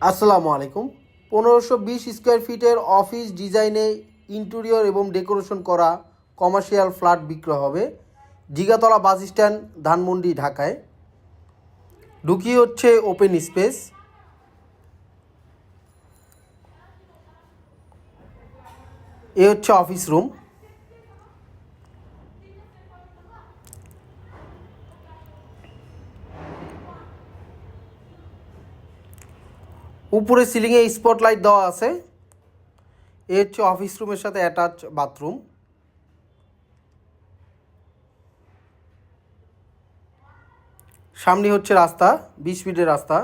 আসসালামু আলাইকুম। পনেরোশো বিশ স্কোয়ার ফিটের অফিস ডিজাইনে ইন্টেরিয়র এবং ডেকোরেশন করা কমার্শিয়াল ফ্ল্যাট বিক্রয় হবে জিগাতলা বাস স্ট্যান্ড, ধানমন্ডি, ঢাকায়। ঢুকি হচ্ছে ওপেন স্পেস এ হচ্ছে অফিস রুম উপরে সিলিংয়ে স্পটলাইট দেওয়া আছে। এ হচ্ছে অফিস রুমের সাথে অ্যাটাচ বাথরুম সামনে হচ্ছে রাস্তা, বিশ ফিটের রাস্তা।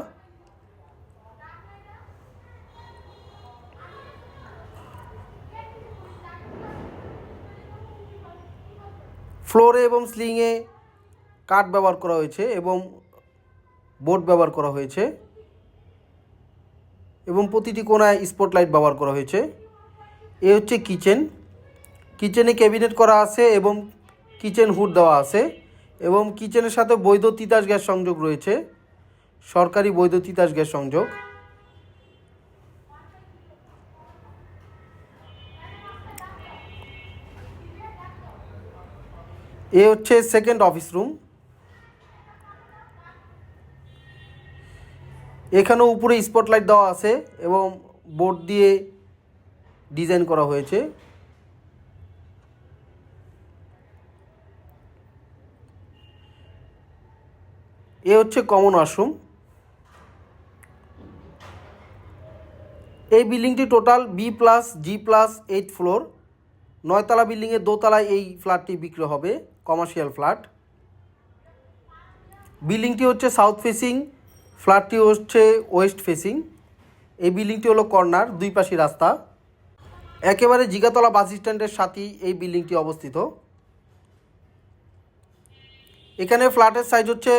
ফ্লোরে এবং স্লিংয়ে কাঠ ব্যবহার করা হয়েছে এবং বোর্ড ব্যবহার করা হয়েছে। এবং প্রতিটি কোনায় স্পটলাইট ব্যবহার করা হয়েছে। এ হচ্ছে কিচেন কিচেনে ক্যাবিনেট করা আছে এবং কিচেন হুড দেওয়া আছে এবং কিচেনের সাথে বৈধ তিতাস গ্যাস সংযোগ রয়েছে। সরকারি বৈধ তিতাস গ্যাস সংযোগ। এ হচ্ছে সেকেন্ড অফিস রুম এখানেও উপরে স্পটলাইট দেওয়া আছে এবং বোর্ড দিয়ে ডিজাইন করা হয়েছে। এ হচ্ছে কমন ওয়াশরুম এই বিল্ডিংটি total B plus G plus eight floor নয়তলা বিল্ডিংয়ের দোতলায় এই ফ্ল্যাটটি বিক্রি হবে কমার্শিয়াল ফ্ল্যাট বিল্ডিংটি হচ্ছে সাউথ ফেসিং ফ্ল্যাটটি হচ্ছে ওয়েস্ট ফেসিং। এই বিল্ডিংটি হলো কর্নার, দুই পাশে রাস্তা। একেবারে জিগাতলা বাস স্ট্যান্ডের সাথেই এই বিল্ডিংটি অবস্থিত। এখানে ফ্ল্যাটের সাইজ হচ্ছে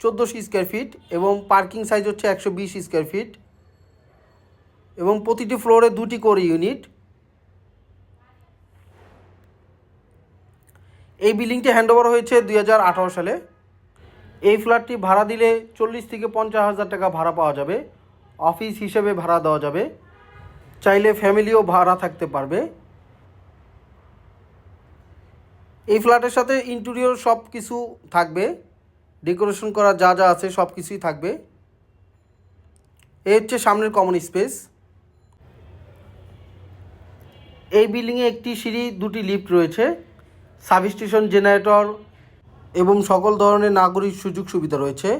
চোদ্দোশো স্কোয়ার ফিট এবং পার্কিং সাইজ হচ্ছে একশো বিশ স্কোয়ার ফিট এবং প্রতিটি ফ্লোরে দুটি করে ইউনিট। এই বিল্ডিংটি হ্যান্ডওভার হয়েছে দুই হাজার আঠারো সালে। এই ফ্ল্যাটটি ভাড়া দিলে চল্লিশ থেকে পঞ্চাশ হাজার টাকা ভাড়া পাওয়া যাবে। অফিস হিসেবে ভাড়া দেওয়া যাবে। চাইলে ফ্যামিলিও ভাড়া থাকতে পারবে। এই ফ্ল্যাটের সাথে ইন্টেরিয়র সব কিছু থাকবে। ডেকোরেশন করা যা যা আছে সব কিছুই থাকবে। এই হচ্ছে সামনের কমন স্পেস। এই বিল্ডিংয়ে একটি সিঁড়ি, দুটি লিফট রয়েছে। সাবস্টেশন জেনারেটর এবং সকল ধরনের নাগরিক সুযোগ সুবিধা রয়েছে।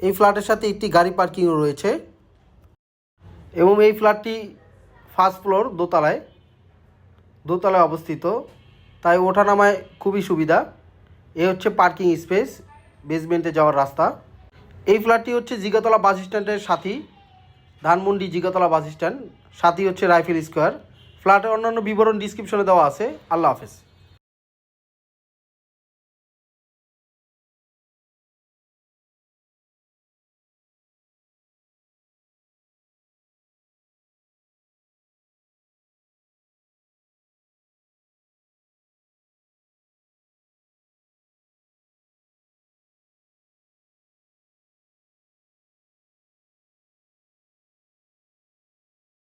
এই ফ্ল্যাটের সাথে একটি গাড়ি পার্কিংও রয়েছে এবং এই ফ্ল্যাটটি ফার্স্ট ফ্লোর দোতলায় দোতলায় অবস্থিত। তাই ওঠানামায় খুবই সুবিধা। এ হচ্ছে পার্কিং স্পেস, বেসমেন্টে যাওয়ার রাস্তা। এই ফ্ল্যাটটি হচ্ছে জিগাতলা বাস স্ট্যান্ডের সাথী, ধানমন্ডি জিগাতলা বাস স্ট্যান্ড। সাথী হচ্ছে রাইফেল স্কোয়ার। ফ্ল্যাটের অন্যান্য বিবরণ ডিসক্রিপশনে দেওয়া আছে। আল্লাহ হাফেজ।